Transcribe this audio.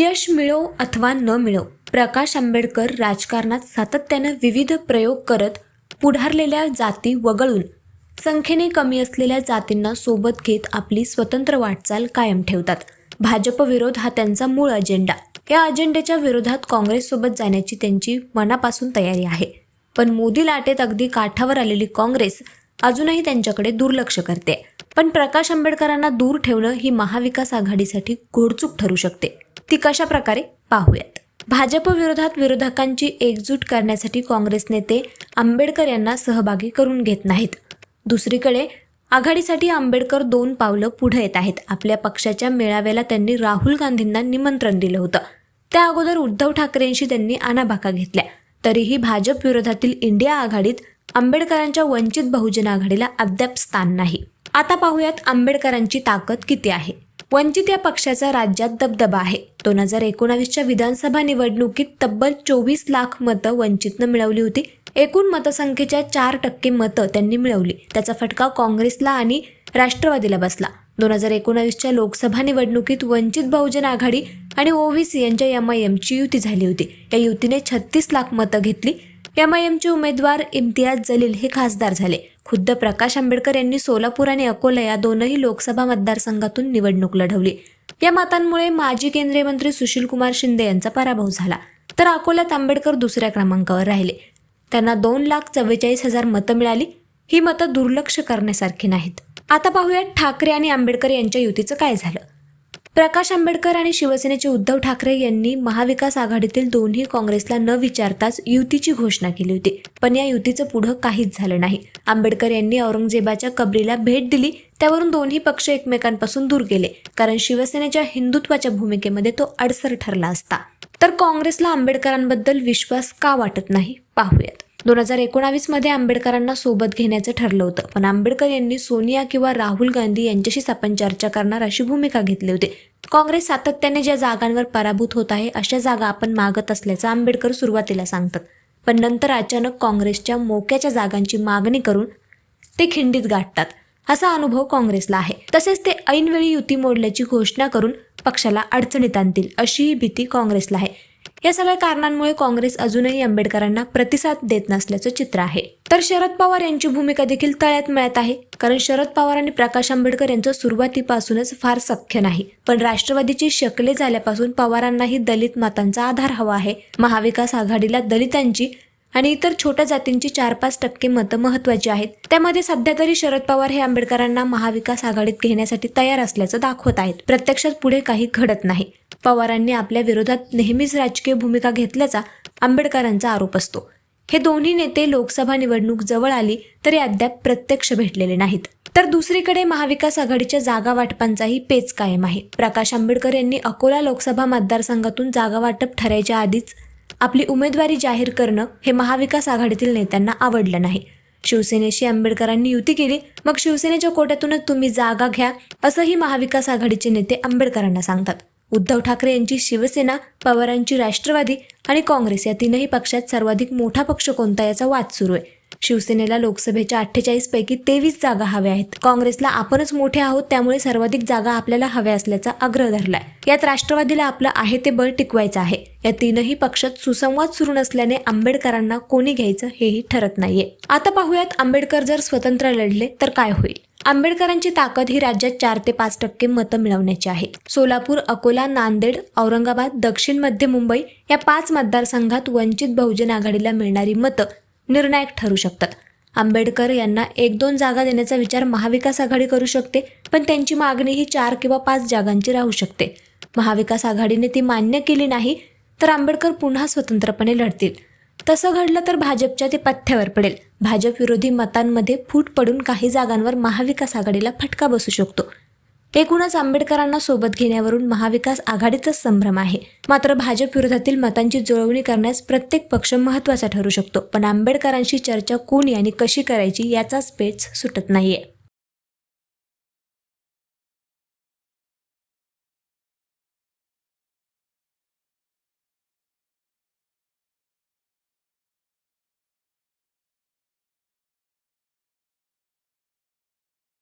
यश मिळो अथवा न मिळो प्रकाश आंबेडकर राजकारणात सातत्यानं विविध प्रयोग करत पुढारलेल्या जाती वगळून संख्येने कमी असलेल्या जातींना सोबत घेत आपली स्वतंत्र वाटचाल कायम ठेवतात. भाजप विरोध हा त्यांचा मूळ अजेंडा. या अजेंड्याच्या विरोधात काँग्रेससोबत जाण्याची त्यांची मनापासून तयारी आहे. पण मोदी लाटेत अगदी काठावर आलेली काँग्रेस अजूनही त्यांच्याकडे दुर्लक्ष करते. पण प्रकाश आंबेडकरांना दूर ठेवणं ही महाविकास आघाडीसाठी घोडचूक ठरू शकते. ती कशा प्रकारे पाहूयात? भाजप विरोधात विरोधकांची एकजूट करण्यासाठी काँग्रेस नेते आंबेडकर यांना सहभागी करून घेत नाहीत. दुसरीकडे आघाडीसाठी आंबेडकर दोन पावलं पुढे येत आहेत. आपल्या पक्षाच्या मेळाव्याला त्यांनी राहुल गांधींना निमंत्रण दिलं होतं. त्या अगोदर उद्धव ठाकरेंशी त्यांनी आणाभाका घेतल्या. तरीही भाजप विरोधातील इंडिया आघाडीत आंबेडकरांच्या वंचित बहुजन आघाडीला अद्याप स्थान नाही. आता पाहूयात आंबेडकरांची ताकद किती आहे. वंचित या पक्षाचा राज्यात दबदबा आहे. दोन हजार एकोणावीसच्या विधानसभा निवडणुकीत तब्बल चोवीस लाख मतं वंचितनं मिळवली होती. एकूण मतसंख्येच्या चार टक्के मतं त्यांनी मिळवली. त्याचा फटका काँग्रेसला आणि राष्ट्रवादीला बसला. दोन हजार एकोणावीसच्या लोकसभा निवडणुकीत वंचित बहुजन आघाडी आणि ओवीसी यांच्या एम आय एमची युती झाली होती. या युतीने छत्तीस लाख मतं घेतली. एम आय एमचे उमेदवार इम्तियाज जलील हे खासदार झाले. खुद्द प्रकाश आंबेडकर यांनी सोलापूर आणि अकोला या दोनही लोकसभा मतदारसंघातून निवडणूक लढवली. या मतांमुळे माजी केंद्रीय मंत्री सुशीलकुमार शिंदे यांचा पराभव झाला. तर अकोल्यात आंबेडकर दुसऱ्या क्रमांकावर राहिले. त्यांना दोन लाख चव्वेचाळीस हजार मतं मिळाली. ही मतं दुर्लक्ष करण्यासारखी नाहीत. आता पाहूयात ठाकरे आणि आंबेडकर यांच्या युतीचं काय झालं? प्रकाश आंबेडकर आणि शिवसेनेचे उद्धव ठाकरे यांनी महाविकास आघाडीतील दोन्ही काँग्रेसला न विचारताच युतीची घोषणा केली होती. पण या युतीचं पुढं काहीच झालं नाही. आंबेडकर यांनी औरंगजेबाच्या कबरीला भेट दिली. त्यावरून दोन्ही पक्ष एकमेकांपासून दूर गेले. कारण शिवसेनेच्या हिंदुत्वाच्या भूमिकेमध्ये तो अडसर ठरला असता. तर काँग्रेसला आंबेडकरांबद्दल विश्वास का वाटत नाही? पाहूयात. दोन हजार एकोणावीसमध्ये आंबेडकरांना सोबत घेण्याचं ठरलं होतं. पण आंबेडकर यांनी सोनिया किंवा राहुल गांधी यांच्याशीच आपण चर्चा करणार अशी भूमिका घेतली होती. काँग्रेस सातत्याने ज्या जागांवर पराभूत होत आहे अशा जागा आपण मागत असल्याचं आंबेडकर सुरुवातीला सांगतात. पण नंतर अचानक काँग्रेसच्या मोक्याच्या जागांची मागणी करून ते खिंडीत गाठतात. असा अनुभव काँग्रेसला आहे. तसेच ते ऐनवेळी युती मोडल्याची घोषणा करून पक्षाला अडचणीत आणतील अशीही भीती काँग्रेसला आहे. या सगळ्या कारणांमुळे काँग्रेस अजूनही आंबेडकरांना प्रतिसाद देत नसल्याचं चित्र आहे. तर शरद पवार यांची भूमिका देखील तळ्यात मिळत आहे. कारण शरद पवार आणि प्रकाश आंबेडकर यांचं सुरुवातीपासूनच फार सख्य नाही. पण राष्ट्रवादीची शकले झाल्यापासून पवारांनाही दलित मतांचा आधार हवा आहे. महाविकास आघाडीला दलितांची आणि इतर छोट्या जातींची चार पाच टक्के मतं महत्वाची आहेत. त्यामध्ये सध्या तरी शरद पवार हे आंबेडकरांना महाविकास आघाडीत घेण्यासाठी तयार असल्याचं दाखवत आहेत. प्रत्यक्षात पुढे काही घडत नाही. पवारांनी आपल्या विरोधात नेहमीच राजकीय भूमिका घेतल्याचा आंबेडकरांचा आरोप असतो. हे दोन्ही नेते लोकसभा निवडणूक जवळ आली तरी अद्याप प्रत्यक्ष भेटलेले नाहीत. तर दुसरीकडे महाविकास आघाडीच्या जागा वाटपांचाही पेच कायम आहे. प्रकाश आंबेडकर यांनी अकोला लोकसभा मतदारसंघातून जागा वाटप ठरायच्या आधीच आपली उमेदवारी जाहीर करणं हे महाविकास आघाडीतील नेत्यांना आवडलं नाही. शिवसेनेशी आंबेडकरांनी युती केली मग शिवसेनेच्या कोट्यातूनच तुम्ही जागा घ्या असंही महाविकास आघाडीचे नेते आंबेडकरांना सांगतात. उद्धव ठाकरे यांची शिवसेना पवारांची राष्ट्रवादी आणि काँग्रेस या तीनही पक्षात सर्वाधिक मोठा पक्ष कोणता याचा वाद सुरू आहे. शिवसेनेला लोकसभेच्या अठ्ठेचाळीस पैकी तेवीस जागा हव्या आहेत. काँग्रेसला आपणच मोठे आहोत त्यामुळे सर्वाधिक जागा आपल्याला हव्या असल्याचा आग्रह धरलाय. यात राष्ट्रवादीला आपलं आहे ते बळ टिकवायचं आहे. या तीनही पक्षात सुसंवाद सुरू नसल्याने आंबेडकरांना कोणी घ्यायचं हेही ठरत नाहीये. आता पाहूयात आंबेडकर जर स्वतंत्र लढले तर काय होईल? आंबेडकरांची ताकद ही राज्यात चार ते पाच टक्के मतं मिळवण्याची आहे. सोलापूर अकोला नांदेड औरंगाबाद दक्षिण मध्य मुंबई या पाच मतदारसंघात वंचित बहुजन आघाडीला मिळणारी मतं निर्णायक ठरू शकतात. आंबेडकर यांना एक दोन जागा देण्याचा विचार महाविकास आघाडी करू शकते पण त्यांची मागणी ही चार किंवा पाच जागांची राहू शकते. महाविकास आघाडीने ती मान्य केली नाही तर आंबेडकर पुन्हा स्वतंत्रपणे लढतील. तसं घडलं तर भाजपच्या ते पथ्यावर पडेल. भाजप विरोधी मतांमध्ये फूट पडून काही जागांवर महाविकास आघाडीला फटका बसू शकतो. एकूणच आंबेडकरांना सोबत घेण्यावरून महाविकास आघाडीचाच संभ्रम आहे. मात्र भाजप विरोधातील मतांची जुळवणी करण्यास प्रत्येक पक्ष महत्त्वाचा ठरू शकतो. पण आंबेडकरांशी चर्चा कोणी आणि कशी करायची याचाच पेच सुटत नाहीये.